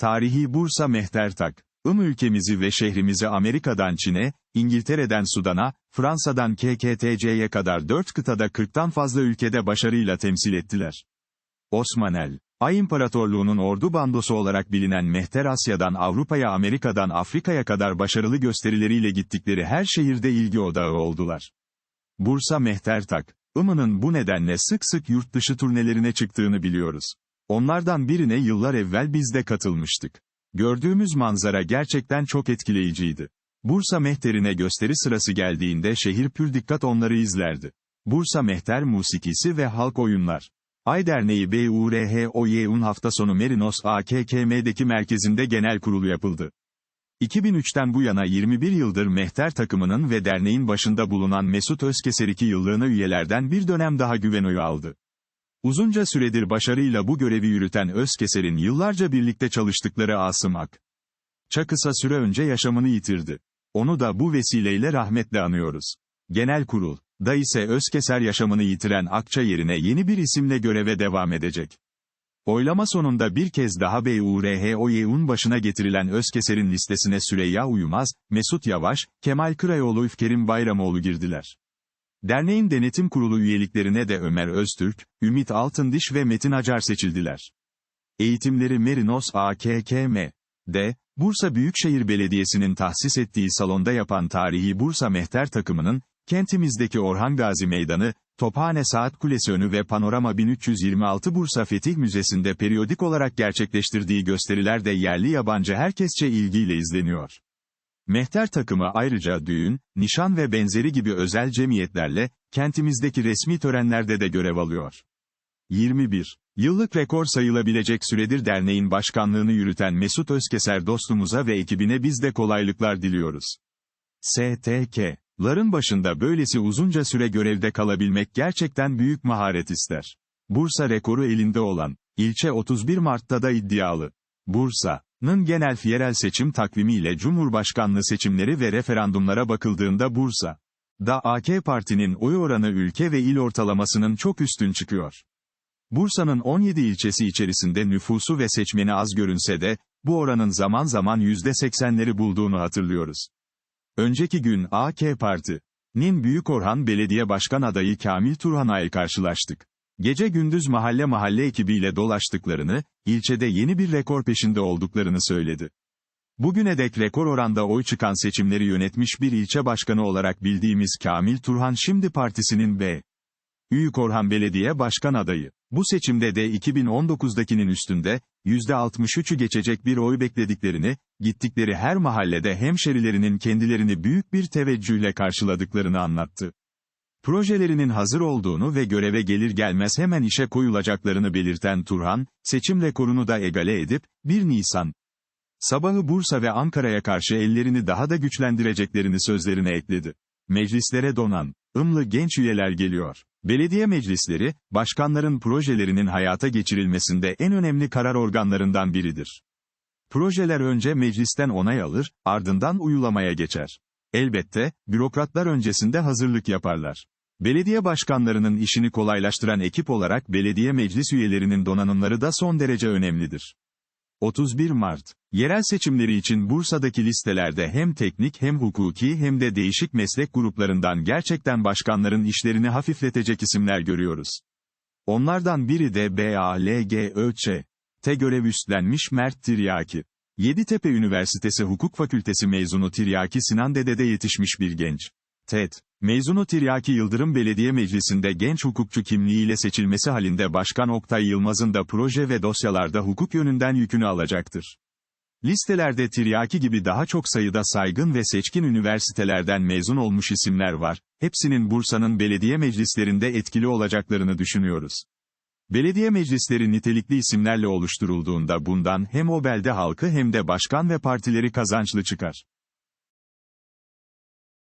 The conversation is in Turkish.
Tarihi Bursa Mehtertak. Im ülkemizi ve şehrimizi Amerika'dan Çin'e, İngiltere'den Sudan'a, Fransa'dan KKTC'ye kadar dört kıtada 40'tan fazla ülkede başarıyla temsil ettiler. Osmanel, Ay İmparatorluğu'nun ordu bandosu olarak bilinen Mehter Asya'dan Avrupa'ya Amerika'dan Afrika'ya kadar başarılı gösterileriyle gittikleri her şehirde ilgi odağı oldular. Bursa Mehtertak, Imı'nın bu nedenle sık sık yurt dışı turnelerine çıktığını biliyoruz. Onlardan birine yıllar evvel biz de katılmıştık. Gördüğümüz manzara gerçekten çok etkileyiciydi. Bursa Mehter'ine gösteri sırası geldiğinde şehir pür dikkat onları izlerdi. Bursa Mehter musikisi ve halk oyunlar. Ay Derneği BURHOY'un hafta sonu Merinos AKKM'deki merkezinde genel kurulu yapıldı. 2003'ten bu yana 21 yıldır Mehter takımının ve derneğin başında bulunan Mesut Özkeser 2 yıllığına üyelerden bir dönem daha güven oyu aldı. Uzunca süredir başarıyla bu görevi yürüten Özkeser'in yıllarca birlikte çalıştıkları Asım Ak. Ça kısa süre önce yaşamını yitirdi. Onu da bu vesileyle rahmetle anıyoruz. Genel kurul, da ise Özkeser yaşamını yitiren Akça yerine yeni bir isimle göreve devam edecek. Oylama sonunda bir kez daha BURHOY'un başına getirilen Özkeser'in listesine Süreyya Uyumaz, Mesut Yavaş, Kemal Kırayoğlu Üfkerim Bayramoğlu girdiler. Derneğin denetim kurulu üyeliklerine de Ömer Öztürk, Ümit Altındiş ve Metin Acar seçildiler. Eğitimleri Merinos AKKM.'de, Bursa Büyükşehir Belediyesi'nin tahsis ettiği salonda yapan tarihi Bursa Mehter takımının, kentimizdeki Orhan Gazi Meydanı, Tophane Saat Kulesi önü ve Panorama 1326 Bursa Fetih Müzesi'nde periyodik olarak gerçekleştirdiği gösteriler de yerli yabancı herkesçe ilgiyle izleniyor. Mehter takımı ayrıca düğün, nişan ve benzeri gibi özel cemiyetlerle, kentimizdeki resmi törenlerde de görev alıyor. 21. Yıllık rekor sayılabilecek süredir derneğin başkanlığını yürüten Mesut Özkeser dostumuza ve ekibine biz de kolaylıklar diliyoruz. STK. Ların başında böylesi uzunca süre görevde kalabilmek gerçekten büyük maharet ister. Bursa rekoru elinde olan, ilçe 31 Mart'ta da iddialı. Bursa'nın genel yerel seçim takvimiyle Cumhurbaşkanlığı seçimleri ve referandumlara bakıldığında Bursa, da AK Parti'nin oy oranı ülke ve il ortalamasının çok üstün çıkıyor. Bursa'nın 17 ilçesi içerisinde nüfusu ve seçmeni az görünse de, bu oranın zaman zaman %80'leri bulduğunu hatırlıyoruz. Önceki gün AK Parti'nin Büyük Orhan Belediye Başkan adayı Kamil Turhan'a karşılaştık. Gece gündüz mahalle mahalle ekibiyle dolaştıklarını, ilçede yeni bir rekor peşinde olduklarını söyledi. Bugüne dek rekor oranda oy çıkan seçimleri yönetmiş bir ilçe başkanı olarak bildiğimiz Kamil Turhan şimdi partisinin B. Büyük Orhan Belediye Başkan adayı. Bu seçimde de 2019'dakinin üstünde, %63'ü geçecek bir oy beklediklerini, gittikleri her mahallede hemşerilerinin kendilerini büyük bir teveccühle karşıladıklarını anlattı. Projelerinin hazır olduğunu ve göreve gelir gelmez hemen işe koyulacaklarını belirten Turhan, seçim rekorunu da egale edip, 1 Nisan sabahı Bursa ve Ankara'ya karşı ellerini daha da güçlendireceklerini sözlerine ekledi. Meclislere donan, ımlı genç üyeler geliyor. Belediye meclisleri, başkanların projelerinin hayata geçirilmesinde en önemli karar organlarından biridir. Projeler önce meclisten onay alır, ardından uyulamaya geçer. Elbette, bürokratlar öncesinde hazırlık yaparlar. Belediye başkanlarının işini kolaylaştıran ekip olarak belediye meclis üyelerinin donanımları da son derece önemlidir. 31 Mart. Yerel seçimleri için Bursa'daki listelerde hem teknik hem hukuki hem de değişik meslek gruplarından gerçekten başkanların işlerini hafifletecek isimler görüyoruz. Onlardan biri de BALGÖÇ. Te görev üstlenmiş Mert Tiryaki. Yeditepe Üniversitesi Hukuk Fakültesi mezunu Tiryaki Sinan Dede'de yetişmiş bir genç. TED, mezunu Tiryaki Yıldırım Belediye Meclisi'nde genç hukukçu kimliğiyle seçilmesi halinde Başkan Oktay Yılmaz'ın da proje ve dosyalarda hukuk yönünden yükünü alacaktır. Listelerde Tiryaki gibi daha çok sayıda saygın ve seçkin üniversitelerden mezun olmuş isimler var, hepsinin Bursa'nın belediye meclislerinde etkili olacaklarını düşünüyoruz. Belediye meclisleri nitelikli isimlerle oluşturulduğunda bundan hem o belde halkı hem de başkan ve partileri kazançlı çıkar.